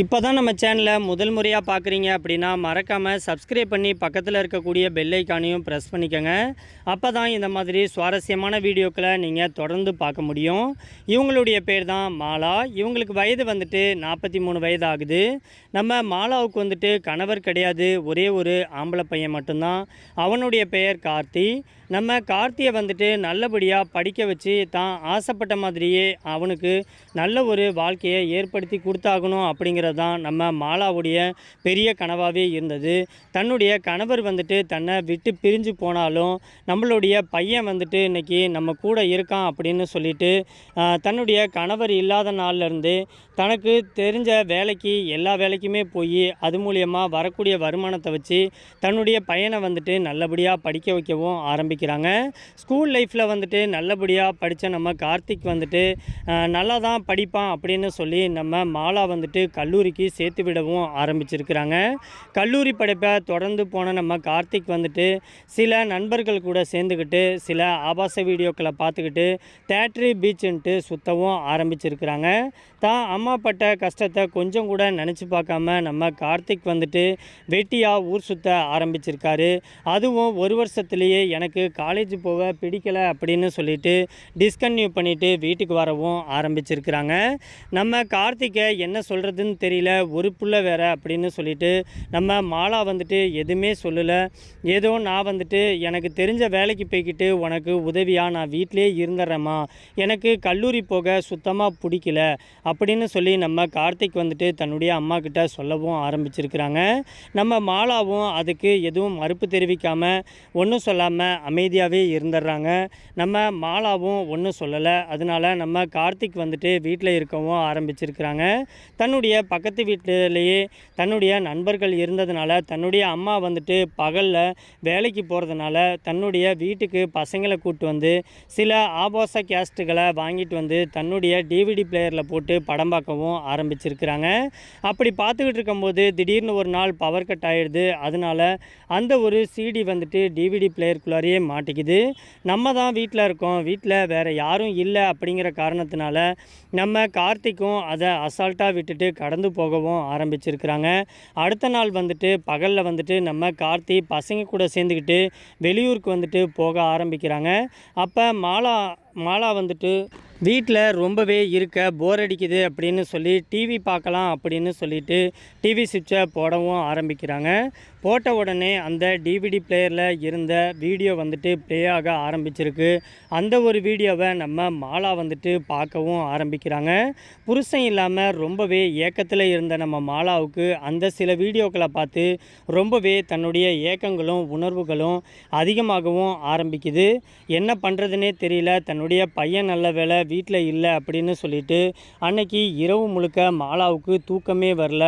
இப்போ தான் நம்ம சேனலை முதல் முறையாக பார்க்குறீங்க அப்படின்னா மறக்காமல் சப்ஸ்கிரைப் பண்ணி பக்கத்தில் இருக்கக்கூடிய பெல்லைக்கானையும் ப்ரெஸ் பண்ணிக்கோங்க. அப்போ தான் இந்த மாதிரி சுவாரஸ்யமான வீடியோக்களை நீங்கள் தொடர்ந்து பார்க்க முடியும். இவங்களுடைய பேர் தான் மாலா. இவங்களுக்கு வயது வந்துட்டு நாற்பத்தி மூணு வயது ஆகுது நம்ம மாலாவுக்கு வந்துட்டு கணவர் கிடையாது. ஒரே ஒரு ஆம்பளை பையன் மட்டும்தான். அவனுடைய பெயர் கார்த்தி. நம்ம கார்த்தியை வந்துட்டு நல்லபடியாக படிக்க வச்சு தான் ஆசைப்பட்ட மாதிரியே அவனுக்கு நல்ல ஒரு வாழ்க்கையை ஏற்படுத்தி கொடுத்தாகணும் அப்படிங்கிறது தான் நம்ம மாலாவுடைய பெரிய கனவாகவே இருந்தது. தன்னுடைய கணவர் வந்துட்டு தன்னை விட்டு பிரிஞ்சு போனாலும் நம்மளுடைய பையன் வந்துட்டு இன்னைக்கு நம்ம கூட இருக்கான் அப்படின்னு சொல்லிட்டு தன்னுடைய கணவர் இல்லாத நாள்லேருந்து தனக்கு தெரிஞ்ச வேலைக்கு எல்லா வேலைக்குமே போய் அது மூலியமாக வரக்கூடிய வருமானத்தை வச்சு தன்னுடைய பையனை வந்துட்டு நல்லபடியாக படிக்க வைக்கவும் ஆரம்பிக்கிறாங்க. ஸ்கூல் லைஃப்பில் வந்துட்டு நல்லபடியாக படித்த நம்ம கார்த்திக் வந்துட்டு நல்லா தான் படிப்பான் அப்படின்னு சொல்லி நம்ம மாலா வந்துட்டு கல்லூரிக்கு சேர்த்து விடவும் ஆரம்பிச்சிருக்கிறாங்க. கல்லூரி படிப்பை தொடர்ந்து போன நம்ம கார்த்திக் வந்துட்டு சில நண்பர்கள் கூட சேர்ந்துக்கிட்டு சில ஆபாச வீடியோக்களை பார்த்துக்கிட்டு தேட்ரி பீச்சுன்ட்டு சுத்தவும் ஆரம்பிச்சிருக்கிறாங்க. தான் அம்மா பட்ட கஷ்டத்தை கொஞ்சம் கூட நினச்சி பார்க்காம நம்ம கார்த்திக் வந்துட்டு வெட்டியாக ஊர் சுத்த ஆரம்பிச்சிருக்காரு. அதுவும் ஒரு வருஷத்துலேயே எனக்கு காலேஜ் போக பிடிக்கலை அப்படின்னு சொல்லிட்டு டிஸ்கன்டினியூ பண்ணிவிட்டு வீட்டுக்கு வரவும் ஆரம்பிச்சிருக்கிறாங்க. நம்ம கார்த்திகை என்ன சொல்கிறதுன்னு தெரியல ஒரு புள்ள வேற அப்படின்னு சொல்லிட்டு நம்ம மாலா வந்துட்டு எதுவுமே சொல்லலை. ஏதோ நான் வந்துட்டு எனக்கு தெரிஞ்ச வேலைக்கு போய்கிட்டு உனக்கு உதவியாக நான் வீட்டிலே இருந்துடுறேம்மா எனக்கு கல்லூரி போக சுத்தமாக பிடிக்கல அப்படின்னு சொல்லி நம்ம கார்த்திக் வந்துட்டு தன்னுடைய அம்மா கிட்ட சொல்லவும் ஆரம்பிச்சிருக்கிறாங்க. நம்ம மாலாவும் அதுக்கு எதுவும் மறுப்பு தெரிவிக்காமல் ஒன்றும் சொல்லாமல் அமைதியாகவே இருந்துடுறாங்க நம்ம மாலாவும் ஒன்றும் சொல்லலை. அதனால நம்ம கார்த்திக் வந்துட்டு வீட்டில் இருக்கவும் ஆரம்பிச்சிருக்கிறாங்க. தன்னுடைய பக்கத்து வீட்டிலேயே தன்னுடைய நண்பர்கள் இருந்ததுனால தன்னுடைய அம்மா வந்துட்டு பகலில் வேலைக்கு போகிறதுனால தன்னுடைய வீட்டுக்கு பசங்களை கூட்டு வந்து சில ஆபாச கேஸ்ட்டுகளை வாங்கிட்டு வந்து தன்னுடைய டிவிடி பிளேயரில் போட்டு படம் பார்க்கவும் ஆரம்பிச்சிருக்கிறாங்க. அப்படி பார்த்துக்கிட்டு இருக்கும்போது திடீர்னு ஒரு நாள் பவர் கட் ஆகிடுது அதனால அந்த ஒரு சிடி வந்துட்டு டிவிடி பிளேயருக்குள்ளாரியே மாட்டிக்குது. நம்ம தான் வீட்டில் இருக்கோம். வீட்டில் வேறு யாரும் இல்லை அப்படிங்கிற காரணத்தினால நம்ம கார்த்திக்கும் அதை அசால்ட்டாக விட்டுட்டு கடந்து போகவும் ஆரம்பிச்சிருக்கிறாங்க. அடுத்த நாள் வந்துட்டு பகலில் வந்துட்டு நம்ம கார்த்தி பசங்க கூட சேர்ந்துக்கிட்டு வெளியூருக்கு வந்துட்டு போக ஆரம்பிக்கிறாங்க. அப்போ மாலா மாலா வந்துட்டு வீட்டில் ரொம்பவே இருக்க போர் அடிக்குது அப்படின்னு சொல்லி டிவி பார்க்கலாம் அப்படின்னு சொல்லிட்டு டிவி சுவிட்சை போடவும் ஆரம்பிக்கிறாங்க. போட்ட உடனே அந்த டிவிடி பிளேயரில் இருந்த வீடியோ வந்துட்டு ப்ளே ஆக ஆரம்பிச்சிருக்கு. அந்த ஒரு வீடியோவை நம்ம மாலா வந்துட்டு பார்க்கவும் ஆரம்பிக்கிறாங்க. புருஷன் இல்லாமல் ரொம்பவே ஏக்கத்தில் இருந்த நம்ம மாலாவுக்கு அந்த சில வீடியோக்களை பார்த்து ரொம்பவே தன்னுடைய ஏக்கங்களும் உணர்வுகளும் அதிகமாகவும் ஆரம்பிக்குது. என்ன பண்ணுறதுனே தெரியல தன்னுடைய பையன் நல்ல வேலை வீட்டில் இல்லை அப்படின்னு சொல்லிட்டு அன்னைக்கு இரவு முழுக்க மாலாவுக்கு தூக்கமே வரல.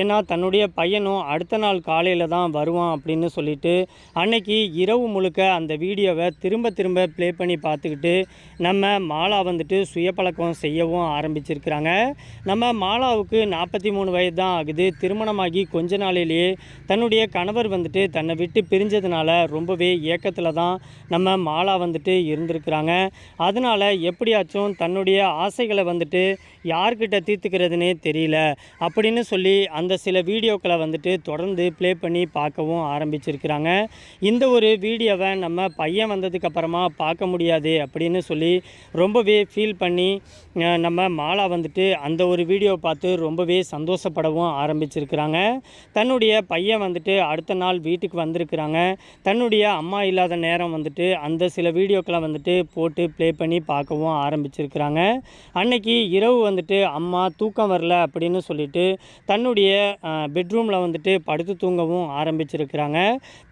ஏன்னா தன்னுடைய பையனும் அடுத்த நாள் காலையில் தான் வருவான் அப்படின்னு சொல்லிட்டு அன்னைக்கு இரவு முழுக்க அந்த வீடியோவை திரும்ப திரும்ப ப்ளே பண்ணி பார்த்துக்கிட்டு நம்ம மாலா வந்துட்டு சுயப்பழக்கம் செய்யவும் ஆரம்பிச்சிருக்கிறாங்க. நம்ம மாலாவுக்கு நாற்பத்தி மூணு வயது தான் ஆகுது. திருமணமாகி கொஞ்ச நாளிலேயே தன்னுடைய கணவர் வந்துட்டு தன்னை விட்டு பிரிஞ்சதுனால ரொம்பவே ஏக்கத்தில் தான் நம்ம மாலா வந்துட்டு இருந்திருக்கிறாங்க. அதனால் எப்படியாச்சும் தன்னுடைய ஆசைகளை வந்துட்டு யார்கிட்ட தீர்த்துக்கிறதுனே தெரியல அப்படின்னு சொல்லி அந்த சில வீடியோக்களை வந்துட்டு தொடர்ந்து ப்ளே பண்ணி பார்க்கவும் ஆரம்பிச்சிருக்கிறாங்க. இந்த ஒரு வீடியோவை நம்ம பையன் வந்ததுக்கப்புறமா பார்க்க முடியாது அப்படின்னு சொல்லி ரொம்பவே ஃபீல் பண்ணி நம்ம மாலா வந்துட்டு அந்த ஒரு வீடியோ பார்த்து ரொம்பவே சந்தோஷப்படவும் ஆரம்பிச்சிருக்கிறாங்க. தன்னுடைய பையன் வந்துட்டு அடுத்த நாள் வீட்டுக்கு வந்திருக்கிறாங்க. தன்னுடைய அம்மா இல்லாத நேரம் வந்துட்டு அந்த சில வீடியோக்களை வந்துட்டு போட்டு ப்ளே பண்ணி பார்க்கவும் ஆரம்பிச்சிருக்கிறாங்க. அன்னைக்கு இரவு வந்துட்டு அம்மா தூக்கம் வரல அப்படின்னு சொல்லிட்டு தன்னுடைய பெட்ரூமில் வந்துட்டு படுத்து தூங்கவும் ஆரம்பிச்சிருக்கிறாங்க.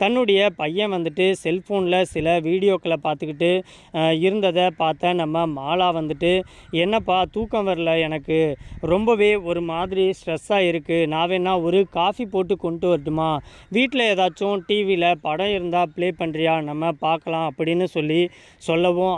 தன்னுடைய பையன் வந்துட்டு செல்ஃபோனில் சில வீடியோக்களை பார்த்துக்கிட்டு இருந்ததை பார்த்த நம்ம மாலா வந்துட்டு என்னப்பா தூக்கம் வரல எனக்கு. ரொம்பவே ஒரு மாதிரி ஸ்ட்ரெஸ்ஸாக இருக்குது நான் வேணா ஒரு காஃபி போட்டு கொண்டு வரட்டுமா? வீட்டில் ஏதாச்சும் டிவியில் படம் இருந்தால் ப்ளே பண்ணுறியா நம்ம பார்க்கலாம் அப்படின்னு சொல்லி சொல்லவும்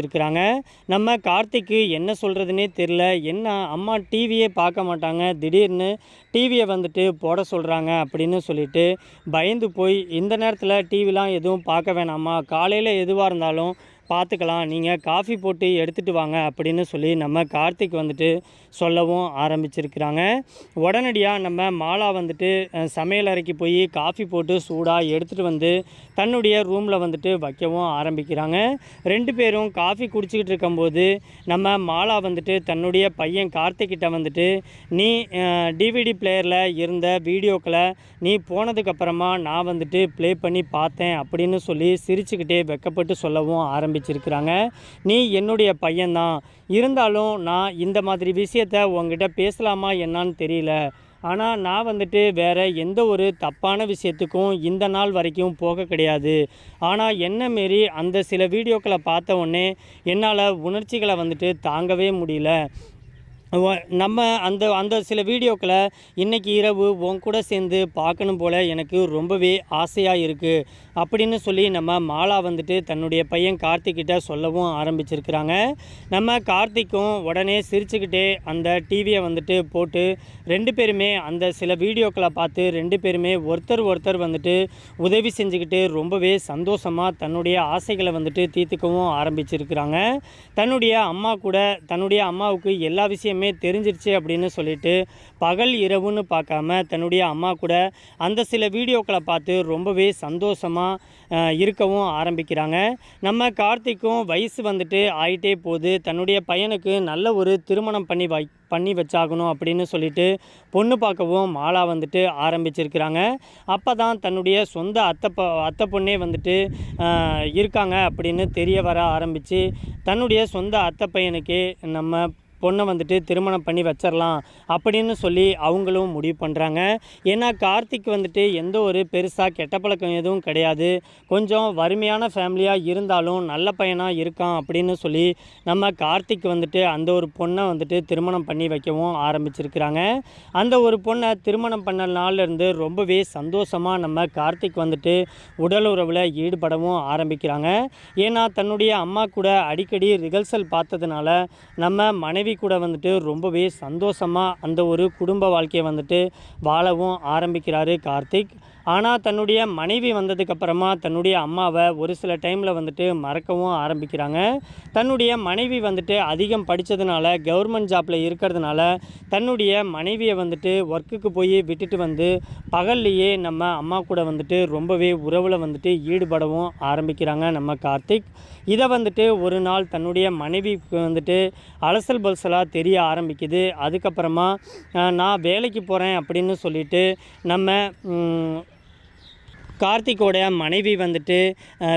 ஆரம்பிச்சிருக்கிறாங்க நம்ம கார்த்திக்கு என்ன சொல்கிறதுனே தெரில என்ன அம்மா டிவியே பார்க்க மாட்டாங்க. திடீர்னு டிவியை வந்துட்டு போட சொல்கிறாங்க அப்படின்னு சொல்லிட்டு பயந்து போய் இந்த நேரத்தில் டிவிலாம் எதுவும் பார்க்க வேணாமா? காலையில் எதுவாக இருந்தாலும் பார்த்துக்கலாம். நீங்கள் காஃபி போட்டு எடுத்துகிட்டு வாங்க அப்படின்னு சொல்லி நம்ம கார்த்திக் வந்துட்டு சொல்லவும் ஆரம்பிச்சிருக்கிறாங்க. உடனடியாக நம்ம மாலா வந்துட்டு சமையல் அறைக்கு போய் காஃபி போட்டு சூடாக எடுத்துகிட்டு வந்து தன்னுடைய ரூமில் வந்துட்டு வைக்கவும் ஆரம்பிக்கிறாங்க. ரெண்டு பேரும் காஃபி குடிச்சிக்கிட்டு இருக்கும்போது நம்ம மாலா வந்துட்டு தன்னுடைய பையன் கார்த்திக்கிட்ட வந்துட்டு நீ டிவிடி பிளேயரில் இருந்த வீடியோக்களை நீ போனதுக்கப்புறமா நான் வந்துட்டு ப்ளே பண்ணி பார்த்தேன் அப்படின்னு சொல்லி சிரிச்சுக்கிட்டே வெக்கப்பட்டு சொல்லவும் ஆரம்பிச்சிருக்கிறாங்க நீ என்னுடைய பையன்தான். இருந்தாலும் நான் இந்த மாதிரி விஷயத்த உங்ககிட்ட பேசலாமா என்னான்னு தெரியல. ஆனால் நான் வந்துட்டு வேறு எந்த ஒரு தப்பான விஷயத்துக்கும் இந்த நாள் வரைக்கும் போக கிடையாது. ஆனால் என்ன மாரி அந்த சில வீடியோக்களை பார்த்த உடனே என்னால் உணர்ச்சிகளை வந்துட்டு தாங்கவே முடியல. நம்ம அந்த அந்த சில வீடியோக்களை இன்றைக்கி இரவு உன் கூட சேர்ந்து பார்க்கணும் போல் எனக்கு ரொம்பவே ஆசையாக இருக்குது அப்படின்னு சொல்லி நம்ம மாலா வந்துட்டு தன்னுடைய பையன் கார்த்திக்கிட்ட சொல்லவும் ஆரம்பிச்சிருக்கிறாங்க. நம்ம கார்த்திக்கும் உடனே சிரிச்சுக்கிட்டே அந்த டிவியை வந்துட்டு போட்டு ரெண்டு பேருமே அந்த சில வீடியோக்களை பார்த்து ரெண்டு பேருமே ஒருத்தர் ஒருத்தர் வந்துட்டு உதவி செஞ்சுக்கிட்டு ரொம்பவே சந்தோஷமாக தன்னுடைய ஆசைகளை வந்துட்டு தீர்த்துக்கவும் ஆரம்பிச்சிருக்கிறாங்க. தன்னுடைய அம்மா கூட தன்னுடைய அம்மாவுக்கு எல்லா விஷயமே எல்லாமே தெரிஞ்சிருச்சு அப்படின்னு சொல்லிட்டு பகல் இரவுன்னு பார்க்காம தன்னுடைய அம்மா கூட அந்த சில வீடியோக்களை பார்த்து ரொம்பவே சந்தோஷமாக இருக்கவும் ஆரம்பிக்கிறாங்க. நம்ம கார்த்திக்கும் வயசு வந்துட்டு ஆயிட்டே போகுது. தன்னுடைய பையனுக்கு நல்ல ஒரு திருமணம் பண்ணி வை பண்ணி வச்சாகணும் அப்படின்னு சொல்லிட்டு பொண்ணு பார்க்கவும் மாலா வந்துட்டு ஆரம்பிச்சிருக்கிறாங்க. அப்போ தான் தன்னுடைய சொந்த அத்தை ப அத்தை பொண்ணே வந்துட்டு இருக்காங்க அப்படின்னு தெரிய வர ஆரம்பித்து தன்னுடைய சொந்த அத்தை பையனுக்கே நம்ம பொண்ணை வந்துட்டு திருமணம் பண்ணி வச்சிடலாம் அப்படின்னு சொல்லி அவங்களும் முடிவு பண்ணுறாங்க ஏன்னா கார்த்திக் வந்துட்டு எந்த ஒரு பெருசாக கெட்ட பழக்கம் எதுவும் கிடையாது. கொஞ்சம் வறுமையான ஃபேமிலியாக இருந்தாலும் நல்ல பையனாக இருக்கான் அப்படின்னு சொல்லி நம்ம கார்த்திக் வந்துட்டு அந்த ஒரு பொண்ணை வந்துட்டு திருமணம் பண்ணி வைக்கவும் ஆரம்பிச்சிருக்கிறாங்க. அந்த ஒரு பொண்ணை திருமணம் பண்ண நாள்ல இருந்து ரொம்பவே சந்தோஷமாக நம்ம கார்த்திக் வந்துட்டு உடல் உறவில் ஈடுபடவும் ஆரம்பிக்கிறாங்க. ஏன்னா தன்னுடைய அம்மா கூட அடிக்கடி ரிகர்சல் பார்த்ததுனால நம்ம மனைவி கூட வந்துட்டு ரொம்பவே சந்தோஷமாக அந்த ஒரு குடும்ப வாழ்க்கையை வந்துட்டு வாழவும் ஆரம்பிக்கிறாரு கார்த்திக். ஆனால் தன்னுடைய மனைவி வந்ததுக்கப்புறமா தன்னுடைய அம்மாவை ஒரு சில டைமில் வந்துட்டு மறக்கவும் ஆரம்பிக்கிறாங்க. தன்னுடைய மனைவி வந்துட்டு அதிகம் படித்ததுனால கவர்மெண்ட் ஜாப்பில் இருக்கிறதுனால தன்னுடைய மனைவியை வந்துட்டு ஒர்க்குக்கு போய் விட்டுட்டு வந்து பகல்லையே நம்ம அம்மா கூட வந்துட்டு ரொம்பவே உறவில் வந்துட்டு ஈடுபடவும் ஆரம்பிக்கிறாங்க நம்ம கார்த்திக். இதை வந்துட்டு ஒரு நாள் தன்னுடைய மனைவிக்கு வந்துட்டு அலசல் பல்சலாக தெரிய ஆரம்பிக்குது. அதுக்கப்புறமா நான் வேலைக்கு போகிறேன் அப்படின்னு சொல்லிட்டு நம்ம ம், மனைவி வந்துட்டு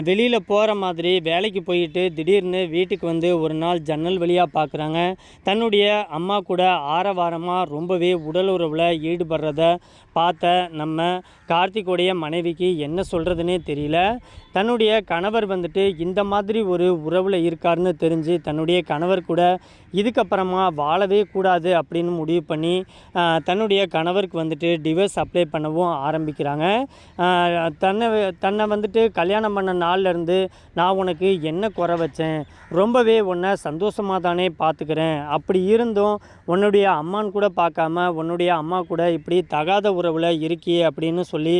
வெளியில் போகிற மாதிரி வேலைக்கு போயிட்டு திடீர்னு வீட்டுக்கு வந்து ஒரு நாள் ஜன்னல் வழியாக பார்க்குறாங்க தன்னுடைய அம்மா கூட ஆரவாரமாக ரொம்பவே உடல் உறவில் ஈடுபடுறத பார்த்த நம்ம கார்த்திக்குடைய மனைவிக்கு என்ன சொல்கிறதுனே தெரியல. தன்னுடைய கணவர் வந்துட்டு இந்த மாதிரி ஒரு உறவில் இருக்காருன்னு தெரிஞ்சு தன்னுடைய கணவர் கூட இதுக்கப்புறமா வாழவே கூடாது அப்படின்னு முடிவு பண்ணி தன்னுடைய கணவருக்கு வந்துட்டு டிவோர்ஸ் அப்ளை பண்ணவும் ஆரம்பிக்கிறாங்க. தன்னை தன்னை வந்துட்டு கல்யாணம் பண்ண நாள்லேருந்து நான் உனக்கு என்ன குறை வச்சேன்? ரொம்பவே உன்னை சந்தோஷமாக தானே பார்த்துக்கிறேன் அப்படி இருந்தும் உன்னுடைய அம்மான்னு கூட பார்க்காம உன்னுடைய அம்மா கூட இப்படி தகாத உறவில் இருக்கே அப்படின்னு சொல்லி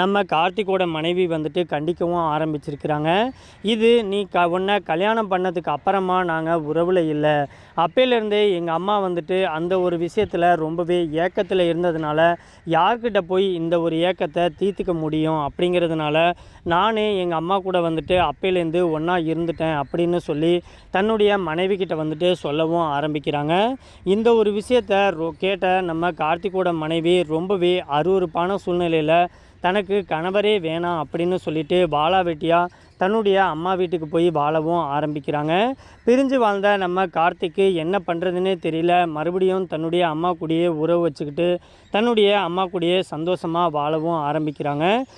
நம்ம கார்த்திகோட மனைவி வந்துட்டு கண்டிக்கவும் ஆரம்பிச்சிருக்கிறாங்க. இது நீ க உன்னை கல்யாணம் பண்ணதுக்கு அப்புறமா நாங்கள் உறவில் இல்லை. அப்போலேருந்தே எங்கள் அம்மா வந்துட்டு அந்த ஒரு விஷயத்தில் ரொம்பவே ஏக்கத்தில் இருந்ததுனால யார்கிட்ட போய் இந்த ஒரு ஏக்கத்தை தீர்த்துக்க முடியும் அப்படிங்கிறதுனால நானே எங்கள் அம்மா கூட வந்துட்டு அப்பையிலேருந்து ஒன்றா இருந்துட்டேன் அப்படின்னு சொல்லி தன்னுடைய மனைவி கிட்ட வந்துட்டு சொல்லவும் ஆரம்பிக்கிறாங்க. இந்த ஒரு விஷயத்த ரொ கேட்ட நம்ம கார்த்திகோட மனைவி ரொம்பவே அருவருப்பான சூழ்நிலையில் தனக்கு கணவரே வேணாம் அப்படின்னு சொல்லிட்டு வாழா வெட்டியாக தன்னுடைய அம்மா வீட்டுக்கு போய் வாழவும் ஆரம்பிக்கிறாங்க. பிரிஞ்சு வாழ்ந்த நம்ம கார்த்திக்கு என்ன பண்ணுறதுன்னே தெரியல. மறுபடியும் தன்னுடைய அம்மா கூடயே உறவு வச்சுக்கிட்டு தன்னுடைய அம்மா கூடயே சந்தோஷமாக வாழவும் ஆரம்பிக்கிறாங்க.